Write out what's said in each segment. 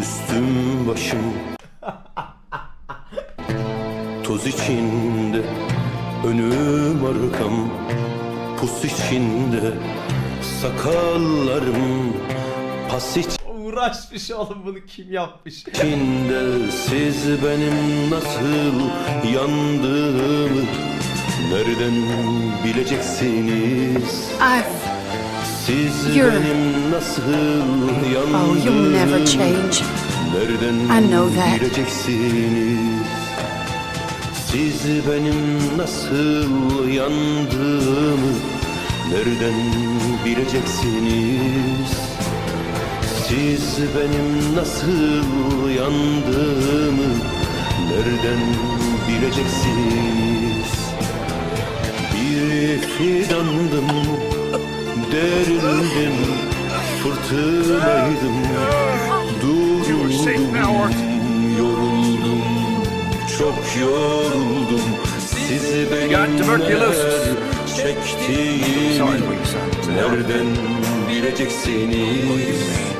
Üstüm başım. Toz içinde Önüm arkam. Pus içinde Sakallarım. Pas Uğraşmış oğlum bunu kim yapmış? içinde Siz benim nasıl yandığımı Nereden bileceksiniz I've. Siz You're- benim nasıl yandığımı Oh, you'll never change. Nereden I know that. bileceksiniz? Siz benim nasıl yandığımı nereden bileceksiniz? Siz benim nasıl yandığımı nereden bileceksiniz? Bir fidandım, derildim, fırtınaydım, durdum, yoruldum, çok yoruldum. Sizi benim neler çektiğimi nereden bileceksiniz?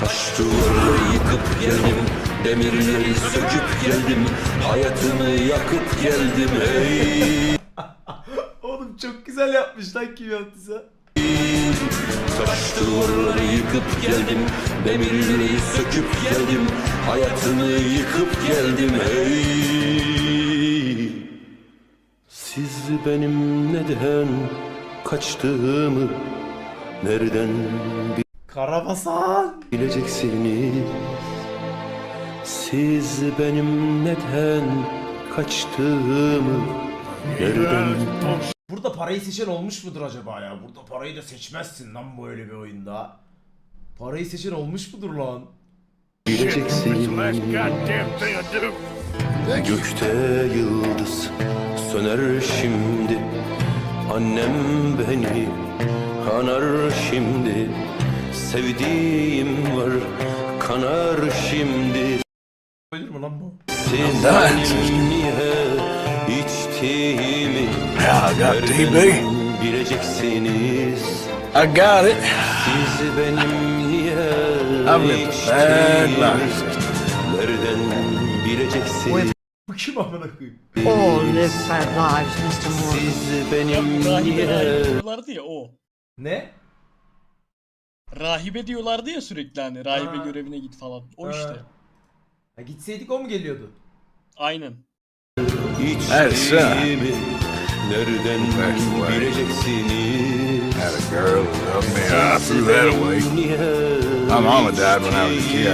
Taş duvarları yıkıp geldim Demirleri söküp geldim Hayatımı yakıp geldim ey Oğlum çok güzel yapmış lan kim yaptıysa. Taş duvarları yıkıp geldim Demirleri söküp geldim Hayatımı yıkıp geldim ey Siz benim neden kaçtığımı Nereden Karabasan. bileceksiniz Siz benim neden kaçtığımı Nereden Burada parayı seçen olmuş mudur acaba ya? Burada parayı da seçmezsin lan böyle bir oyunda. Parayı seçen olmuş mudur lan? bileceksiniz Gökte yıldız söner şimdi Annem beni anar şimdi Sevdiğim var kanar şimdi Ölür mü lan bu? Siz benim niye içtiğimi I got TB. bileceksiniz I got it. Siz benim niye I've lived a bad life. içtiğimi nereden bileceksiniz Bu kim amına koyayım? All live bad lives, Mr. Morgan. Siz benim niye diyorlardı ya o. Ne? Rahibe diyorlardı ya sürekli hani rahibe Ha. görevine git falan. O Ha. işte. Ha, gitseydik o mu geliyordu? Aynen. İçtiğimi nereden bileceksiniz Had a girl who loved me. I threw that away. My mama died when I was a kid.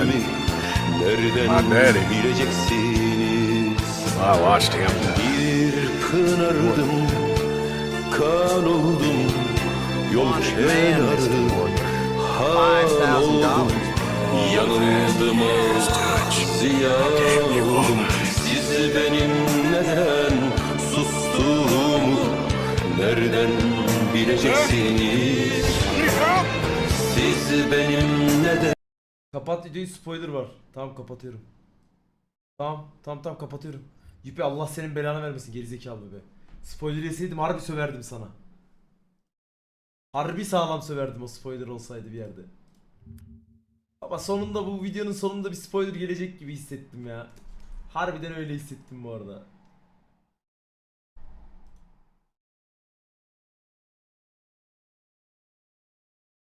Nereden My daddy. bileceksiniz I watched him die. Bir pınardım kan oldum Yol kenarı hal oldum Yanıldım ah ziyan oldum Siz benim neden sustuğumu Nereden bileceksiniz Siz benim neden Kapat videoyu spoiler var. Tamam kapatıyorum. Tamam tamam tamam kapatıyorum. Yüpe Allah senin belanı vermesin gerizekalı be. Spoiler yeseydim harbi söverdim sana. Harbi sağlam söverdim o spoiler olsaydı bir yerde. Ama sonunda bu videonun sonunda bir spoiler gelecek gibi hissettim ya. Harbiden öyle hissettim bu arada.